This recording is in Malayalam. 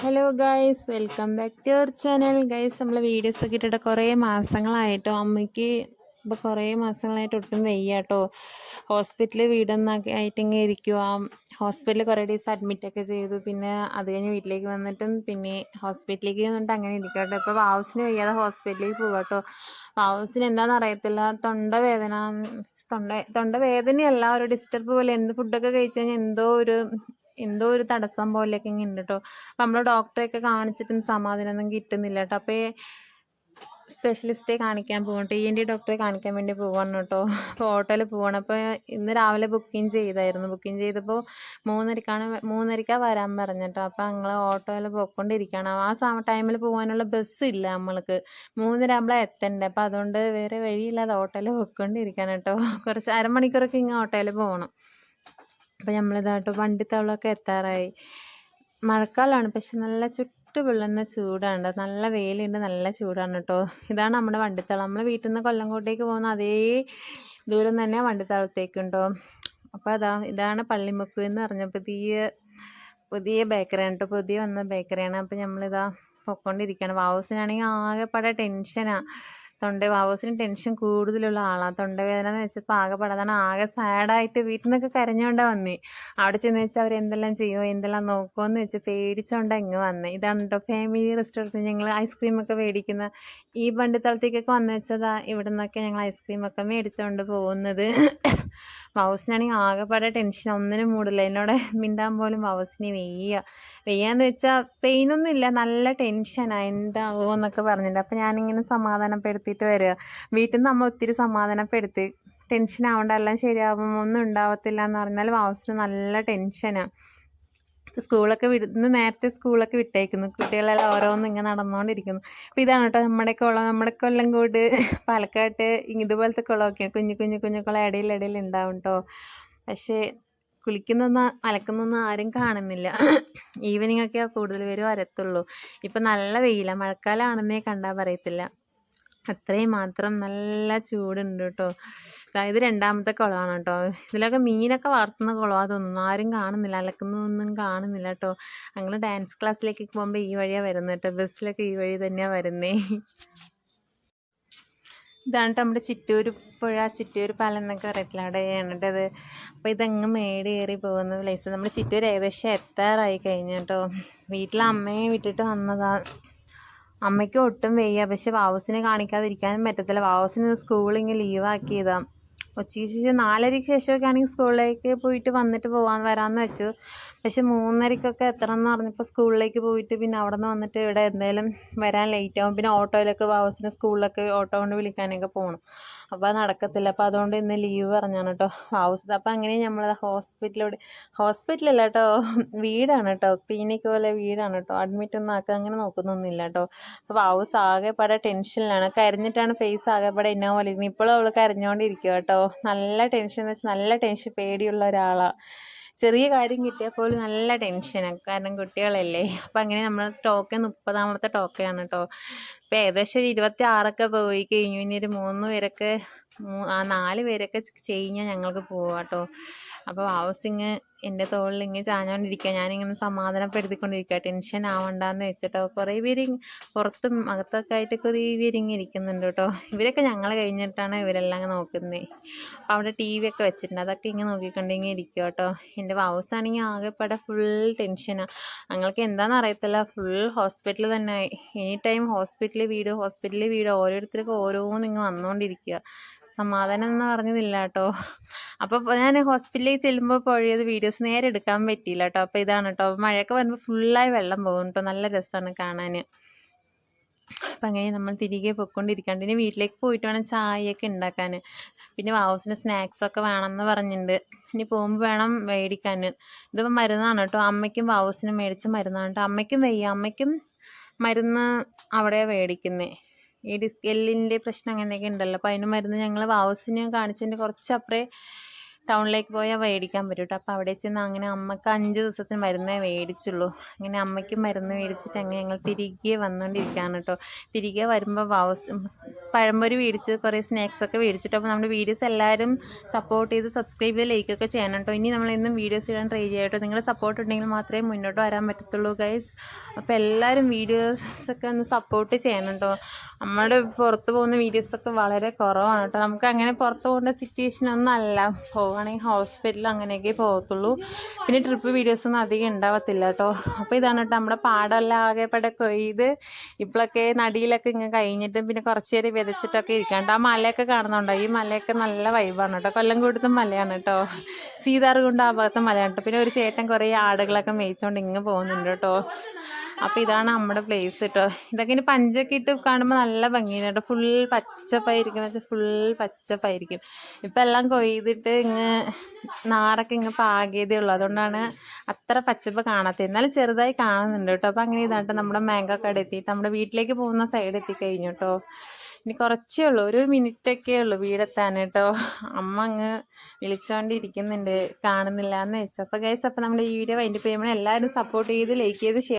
Hello guys welcome back to our channel guys നമ്മൾ വീഡിയോസ് ഒക്കെ ഇട്ടിട്ട് കുറേ മാസങ്ങളായിട്ടോ. അമ്മയ്ക്ക് ഇപ്പോൾ കുറേ മാസങ്ങളായിട്ട് ഒട്ടും വയ്യ കേട്ടോ ഹോസ്പിറ്റലിൽ വീടൊന്നൊക്കെ ആയിട്ടിങ്ങനെ ഇരിക്കുക ഹോസ്പിറ്റലിൽ കുറേ ദിവസം അഡ്മിറ്റൊക്കെ ചെയ്തു. പിന്നെ അത് കഴിഞ്ഞ് വീട്ടിലേക്ക് വന്നിട്ടും പിന്നെ ഹോസ്പിറ്റലിലേക്ക് വന്നിട്ട് അങ്ങനെ ഇരിക്കുക കേട്ടോ ഇപ്പോൾ വാവസിന് വയ്യാതെ ഹോസ്പിറ്റലിലേക്ക് പോകുക കേട്ടോ വാവസിന് എന്താണെന്ന് അറിയത്തില്ല. തൊണ്ട വേദന തൊണ്ട തൊണ്ട വേദനയല്ല. ഒരു ഡിസ്റ്റർബ് പോലെ എന്ത് ഫുഡൊക്കെ കഴിച്ചു കഴിഞ്ഞാൽ എന്തോ ഒരു എന്തോ ഒരു തടസ്സം പോലെയൊക്കെ ഇങ്ങനെ ഉണ്ട് കേട്ടോ അപ്പം നമ്മൾ ഡോക്ടറെയൊക്കെ കാണിച്ചിട്ടും സമാധാനമൊന്നും കിട്ടുന്നില്ല കേട്ടോ അപ്പോൾ സ്പെഷ്യലിസ്റ്റേ കാണിക്കാൻ പോകും ടി എൻ ഡി ഡോക്ടറെ കാണിക്കാൻ വേണ്ടി പോവാണ് കേട്ടോ അപ്പോൾ ഓട്ടോയിൽ പോവാണ്. അപ്പോൾ ഇന്ന് രാവിലെ ബുക്കിംഗ് ചെയ്തായിരുന്നു. ബുക്കിംഗ് ചെയ്തപ്പോൾ മൂന്നരക്കാണ് മൂന്നരക്കാണ് വരാൻ പറഞ്ഞിട്ടോ അപ്പോൾ ഞങ്ങൾ ഓട്ടോയിൽ പോയിക്കൊണ്ടിരിക്കുകയാണ് ആ സമ ടൈമിൽ പോകാനുള്ള ബസ് ഇല്ല നമ്മൾക്ക്. മൂന്നര ആകുമ്പോഴാണ് എത്തണ്ടേ അപ്പോൾ അതുകൊണ്ട് വേറെ വഴിയില്ലാതെ ഓട്ടോയിൽ പോയിക്കൊണ്ടിരിക്കുകയാണ് കേട്ടോ കുറച്ച് അരമണിക്കൂറൊക്കെ ഇങ്ങനെ ഓട്ടോയിൽ പോകണം അപ്പോൾ നമ്മളിതാട്ടോ വണ്ടിത്തവളമൊക്കെ എത്താറായി. മഴക്കാലമാണ് പക്ഷെ നല്ല ചുട്ടു പൊള്ളുന്ന ചൂടാണ്. നല്ല വെയിലുണ്ട് നല്ല ചൂടാണ് കേട്ടോ ഇതാണ് നമ്മുടെ വണ്ടിത്തളം നമ്മൾ വീട്ടിൽ നിന്ന് കൊല്ലംകോട്ടേക്ക് പോകുന്ന അതേ ദൂരം തന്നെ വണ്ടിത്താവളത്തേക്കുണ്ടോ അപ്പോൾ അതാ ഇതാണ് പള്ളിമുക്ക് എന്ന് പറഞ്ഞ പുതിയ പുതിയ ബേക്കറിയാണ് കേട്ടോ പുതിയ വന്ന ബേക്കറിയാണ്. അപ്പോൾ നമ്മളിതാ പൊക്കൊണ്ടിരിക്കുകയാണ് വാവൂസിനാണെങ്കിൽ ആകെപ്പാടെ ടെൻഷനാണ് തൊണ്ട വാവൂസിന് ടെൻഷൻ കൂടുതലുള്ള ആളാണ് തൊണ്ടവേദന എന്ന് വെച്ചപ്പോൾ ആകെ പടതാണ് ആകെ സാഡായിട്ട് വീട്ടിൽ നിന്നൊക്കെ കരഞ്ഞുകൊണ്ടാണ് വന്നേ. അവിടെ ചെന്ന് വെച്ചാൽ അവർ എന്തെല്ലാം ചെയ്യുമോ എന്തെല്ലാം നോക്കുമോ എന്ന് വെച്ച് പേടിച്ചുകൊണ്ടാണ് ഇങ്ങ് വന്നേ. ഇതാണ് കേട്ടോ ഫാമിലി റെസ്റ്റോറന്റ് ഞങ്ങൾ ഐസ്ക്രീം ഒക്കെ മേടിക്കുന്ന ഈ വണ്ടിത്തളത്തേക്കൊക്കെ വന്നു വെച്ചതാ. ഇവിടെ നിന്നൊക്കെ ഞങ്ങൾ ഐസ്ക്രീമൊക്കെ മേടിച്ചുകൊണ്ട് പോകുന്നത്. വൗസിനാണെങ്കിൽ ആകെപ്പാടെ ടെൻഷൻ ഒന്നിനും മൂടില്ല. എന്നോട് മിണ്ടാൻ പോലും വൗസിന് വെയ്യ. വെയ്യാന്ന് വെച്ചാൽ പെയിനൊന്നും ഇല്ല നല്ല ടെൻഷനാ എന്താവോ എന്നൊക്കെ പറഞ്ഞിട്ട് അപ്പം ഞാനിങ്ങനെ സമാധാനപ്പെടുത്തിയിട്ട് വരിക. വീട്ടിൽ നിന്ന് അമ്മ ഒത്തിരി സമാധാനപ്പെടുത്തി. ടെൻഷൻ ആവണ്ട. എല്ലാം ശരിയാവും. ഒന്നും ഉണ്ടാവത്തില്ല എന്ന് പറഞ്ഞാൽ വൗസിന് നല്ല ടെൻഷനാണ് സ്കൂളൊക്കെ വിടുന്ന നേരത്തെ സ്കൂളൊക്കെ വിട്ടേക്കുന്നു. കുട്ടികളെല്ലാം ഓരോന്നും ഇങ്ങനെ നടന്നുകൊണ്ടിരിക്കുന്നു അപ്പോൾ ഇതാണ് കേട്ടോ നമ്മുടെ കുളം നമ്മുടെ കൊല്ലങ്കോട് പാലക്കാട്ട് ഇതുപോലത്തെ കുളമൊക്കെയാണ് കുഞ്ഞു കുഞ്ഞു കുഞ്ഞു കുളം ഇടയിൽ ഇടയിൽ ഉണ്ടാവും കേട്ടോ പക്ഷേ കുളിക്കുന്നൊന്നും അലക്കുന്നൊന്നും ആരും കാണുന്നില്ല. ഈവനിങ് ഒക്കെ കൂടുതൽ പേരും വരത്തുള്ളൂ. ഇപ്പം നല്ല വെയിലാണ് മഴക്കാലമാണെന്നേ കണ്ടാൽ പറയത്തില്ല. അത്രയും മാത്രം നല്ല ചൂടുണ്ട് കേട്ടോ ഇത് രണ്ടാമത്തെ കുളമാണ് കേട്ടോ. ഇതിലൊക്കെ മീനൊക്കെ വളർത്തുന്ന കുളമാണ് തോന്നുന്നു. ആരും കാണുന്നില്ല. അലക്കുന്നതൊന്നും കാണുന്നില്ല കേട്ടോ. അങ്ങനെ ഡാൻസ് ക്ലാസ്സിലേക്ക് പോകുമ്പോൾ ഈ വഴിയാണ് വരുന്നത് കേട്ടോ. ബസ്സിലൊക്കെ ഈ വഴി തന്നെയാണ് വരുന്നേ. ഇതാണ് നമ്മുടെ ചിറ്റൂർ പുഴ. ചിറ്റൂർ പാലം എന്നൊക്കെ പറയത്തില്ല അവിടെയാണ് കേട്ടോ അപ്പോൾ ഇതങ്ങ് മേടി കയറി പോകുന്ന പ്ലേസ് നമ്മൾ ചിറ്റൂർ ഏകദേശം എത്താറായി കഴിഞ്ഞു കേട്ടോ വീട്ടിലെ അമ്മയെ വിട്ടിട്ട് വന്നതാണ് അമ്മയ്ക്ക് ഒട്ടും വയ്യ. പക്ഷെ വാവസിനെ കാണിക്കാതിരിക്കാനും പറ്റത്തില്ല. വാവസിന് സ്കൂളിങ് ലീവാക്കിയതാണ് ഉച്ചയ്ക്ക് ശേഷം നാലരയ്ക്ക് ശേഷമൊക്കെ ആണെങ്കിൽ സ്കൂളിലേക്ക് പോയിട്ട് വന്നിട്ട് പോകാൻ വരാമെന്ന് വെച്ചു. പക്ഷെ മൂന്നരക്കൊക്കെ എത്തണം എന്ന് പറഞ്ഞപ്പോൾ സ്കൂളിലേക്ക് പോയിട്ട് പിന്നെ അവിടെ നിന്ന് വന്നിട്ട് ഇവിടെ എന്തായാലും വരാൻ ലേറ്റ് ആവും. പിന്നെ ഓട്ടോയിലൊക്കെ വാവസിനെ സ്കൂളിലൊക്കെ ഓട്ടോ കൊണ്ട് വിളിക്കാനൊക്കെ പോകണം അപ്പോൾ നടക്കത്തില്ല. അപ്പോൾ അതുകൊണ്ട് ഇന്ന് ലീവ് പറഞ്ഞാണ് കേട്ടോ. ഹൗസ് അപ്പോൾ അങ്ങനെ നമ്മൾ ഹോസ്പിറ്റലിലൂടെ ഹോസ്പിറ്റലല്ല കേട്ടോ. വീടാണ് കേട്ടോ. ക്ലിനിക് പോലെ വീടാണ് കേട്ടോ. അഡ്മിറ്റ് ഒന്നും ആക്കുക അങ്ങനെ നോക്കുന്നൊന്നുമില്ല കേട്ടോ. അപ്പോൾ ഹൗസ് ആകെപ്പാടെ ടെൻഷനിലാണ് കരഞ്ഞിട്ടാണ് ഫേസ് ആകെപ്പാടെ എന്നാ പോലെ ഇരിക്കുന്നത്. ഇപ്പോഴും അവൾ കരഞ്ഞുകൊണ്ടിരിക്കുക കേട്ടോ. നല്ല ടെൻഷൻ എന്ന് വെച്ചാൽ നല്ല ടെൻഷൻ പേടിയുള്ള ഒരാളാണ് ചെറിയ കാര്യം കിട്ടിയാൽ പോലും നല്ല ടെൻഷനാണ് കാരണം കുട്ടികളല്ലേ. അപ്പം അങ്ങനെ നമ്മൾ ടോക്കൺ മുപ്പതാമത്തെ ടോക്കയാണ് കേട്ടോ ഇപ്പം ഏകദേശം ഒരു ഇരുപത്തി ആറൊക്കെ പോയി കഴിഞ്ഞു. ഇനി ഒരു മൂന്ന് പേരൊക്കെ ആ നാല് പേരൊക്കെ കഴിഞ്ഞാൽ ഞങ്ങൾക്ക് പോവാം കേട്ടോ അപ്പോൾ ഹൗസിങ് എന്റെ തോളിൽ ഇങ്ങനെ ചാഞ്ഞോണ്ടിരിക്കുക ഞാനിങ്ങനെ സമാധാനപ്പെടുത്തിക്കൊണ്ടിരിക്കുക ടെൻഷൻ ആവണ്ടെന്ന് വെച്ചിട്ടോ. കുറേ പേര് പുറത്തും അകത്തൊക്കെ ആയിട്ട് കുറേ പേര് ഇങ്ങനെ ഇരിക്കുന്നുണ്ട് കേട്ടോ. ഇവരൊക്കെ ഞങ്ങൾ കഴിഞ്ഞിട്ടാണ് ഇവരെല്ലാം നോക്കുന്നത് അപ്പോൾ അവിടെ ടി വി ഒക്കെ വെച്ചിട്ടുണ്ട്. അതൊക്കെ ഇങ്ങനെ നോക്കിക്കൊണ്ടിങ്ങനെ ഇരിക്കുക കേട്ടോ. എന്റെ വൗസാണെങ്കിൽ ആകെപ്പാടെ ഫുൾ ടെൻഷനാണ് ഞങ്ങൾക്ക് എന്താണെന്ന് അറിയത്തില്ല. ഫുൾ ഹോസ്പിറ്റൽ തന്നെ. എനി ടൈം ഹോസ്പിറ്റലിൽ വീട് ഹോസ്പിറ്റലിൽ വീട് ഓരോരുത്തർക്ക് ഓരോന്നിങ്ങനെ വന്നുകൊണ്ടിരിക്കുക. സമാധാനം എന്ന് പറഞ്ഞതില്ല കേട്ടോ. അപ്പോൾ ഞാൻ ഹോസ്പിറ്റലിൽ ചെല്ലുമ്പോൾ പുഴയത് വീഡിയോസ് നേരെ എടുക്കാൻ പറ്റിയില്ല കേട്ടോ. അപ്പോൾ ഇതാണ് കേട്ടോ. മഴയൊക്കെ വരുമ്പോൾ ഫുള്ളായി വെള്ളം പോകും കേട്ടോ. നല്ല രസമാണ് കാണാൻ അപ്പം അങ്ങനെ നമ്മൾ തിരികെ പൊയ്ക്കൊണ്ടിരിക്കാണ്ട് ഇനി വീട്ടിലേക്ക് പോയിട്ട് വേണം ചായയൊക്കെ ഉണ്ടാക്കാൻ പിന്നെ വാവൂസിന് സ്നാക്സൊക്കെ വേണമെന്ന് പറഞ്ഞിട്ടുണ്ട് ഇനി പോകുമ്പോൾ വേണം മേടിക്കാൻ ഇതിപ്പോൾ മരുന്നാണ് കേട്ടോ. അമ്മയ്ക്കും വാവൂസിനും മേടിച്ച മരുന്നാണ് കേട്ടോ. അമ്മയ്ക്കും വയ്യ. അമ്മയ്ക്കും മരുന്ന് അവിടെ മേടിക്കുന്നത് ഈ ഡിസ്ക് എല്ലിന്റെ പ്രശ്നം അങ്ങനെയൊക്കെ ഉണ്ടല്ലോ. അപ്പോൾ അതിന് മരുന്ന് ഞങ്ങൾ വാവസിന് കാണിച്ചതിന്റെ കുറച്ചപ്പുറേ ടൗണിലേക്ക് പോയാൽ മേടിക്കാൻ പറ്റും കേട്ടോ അപ്പോൾ അവിടെ ചെന്ന് അങ്ങനെ അമ്മയ്ക്ക് അഞ്ച് ദിവസത്തിന് മരുന്നേ മേടിച്ചുള്ളൂ. അങ്ങനെ അമ്മയ്ക്ക് മരുന്ന് മേടിച്ചിട്ട് അങ്ങനെ ഞങ്ങൾ തിരികെ വന്നുകൊണ്ടിരിക്കുകയാണ് കേട്ടോ തിരികെ വരുമ്പോൾ വാവസ് പഴംപൊരി മേടിച്ച് കുറേ സ്നാക്സ് ഒക്കെ മേടിച്ചിട്ട് അപ്പോൾ നമ്മുടെ വീഡിയോസ് എല്ലാവരും സപ്പോർട്ട് ചെയ്ത് സബ്സ്ക്രൈബ് ചെയ്ത് ലൈക്ക് ഒക്കെ ചെയ്യണം കേട്ടോ ഇനി നമ്മൾ എന്നും വീഡിയോസ് ഇടാൻ ട്രൈ ചെയ്യട്ടോ നിങ്ങളുടെ സപ്പോർട്ട് ഉണ്ടെങ്കിൽ മാത്രമേ മുന്നോട്ട് വരാൻ പറ്റത്തുള്ളൂ ഗൈസ് അപ്പോൾ എല്ലാവരും വീഡിയോസൊക്കെ ഒന്ന് സപ്പോർട്ട് ചെയ്യണം കേട്ടോ നമ്മുടെ പുറത്ത് പോകുന്ന വീഡിയോസൊക്കെ വളരെ കുറവാണ് കേട്ടോ നമുക്ക് അങ്ങനെ പുറത്ത് പോകേണ്ട സിറ്റുവേഷൻ ഒന്നും അല്ല. പോവുകയാണെങ്കിൽ ഹോസ്പിറ്റലിൽ അങ്ങനെയൊക്കെ പോകത്തുള്ളൂ. പിന്നെ ട്രിപ്പ് വീഡിയോസൊന്നും അധികം ഉണ്ടാവത്തില്ല കേട്ടോ അപ്പോൾ ഇതാണ് കേട്ടോ നമ്മുടെ പാടമെല്ലാം ആകെ പടെ കൊയ്ത് ഇപ്പോഴൊക്കെ നടിയിലൊക്കെ ഇങ്ങനെ കഴിഞ്ഞിട്ടും പിന്നെ കുറച്ച് നേരം വിതച്ചിട്ടൊക്കെ ഇരിക്കാണ്ട്. ആ മലയൊക്കെ കാണുന്നുണ്ടോ? ഈ മലയൊക്കെ നല്ല വൈബാണ് കേട്ടോ കൊല്ലം കൊല്ലംകൂടത്തും മലയാണ് കേട്ടോ സീതാർകുണ്ട് ആ ഭാഗത്ത് മലയാണ് കേട്ടോ പിന്നെ ഒരു ചേട്ടൻ കുറേ ആടുകളൊക്കെ മേയിച്ചുകൊണ്ട് ഇങ്ങ് പോകുന്നുണ്ട് കേട്ടോ അപ്പോൾ ഇതാണ് നമ്മുടെ പ്ലേസ് കേട്ടോ ഇതൊക്കെ ഇനി പഞ്ചൊക്കെ ഇട്ട് കാണുമ്പോൾ നല്ല ഭംഗിയാണ് കേട്ടോ. ഫുൾ പച്ചപ്പായിരിക്കും. വെച്ചാൽ ഫുൾ പച്ചപ്പായിരിക്കും. ഇപ്പം എല്ലാം കൊയ്തിട്ട് ഇങ്ങ് നാറൊക്കെ ഇങ്ങ് പാകിയതേ ഉള്ളൂ. അതുകൊണ്ടാണ് അത്ര പച്ചപ്പ് കാണാത്തത്. എന്നാലും ചെറുതായി കാണുന്നുണ്ട് കേട്ടോ. അപ്പോൾ അങ്ങനെ ഇതാട്ടോ നമ്മുടെ മാങ്കോ കട എത്തിയിട്ട് നമ്മുടെ വീട്ടിലേക്ക് പോകുന്ന സൈഡ് എത്തിക്കഴിഞ്ഞു കേട്ടോ. ഇനി കുറച്ചേ ഉള്ളൂ. ഒരു മിനിറ്റൊക്കെ ഉള്ളൂ വീടെത്താൻ കേട്ടോ. അമ്മ അങ്ങ് വിളിച്ചുകൊണ്ടിരിക്കുന്നുണ്ട് കാണുന്നില്ല എന്ന് വെച്ചു. അപ്പോൾ ഗൈസ് അപ്പോൾ നമ്മുടെ ഈ വീഡിയോ വൈൻഡപ്പ് ചെയ്യുമ്പോൾ എല്ലാവരും സപ്പോർട്ട് ചെയ്ത് ലൈക്ക് ചെയ്ത് ഷെയർ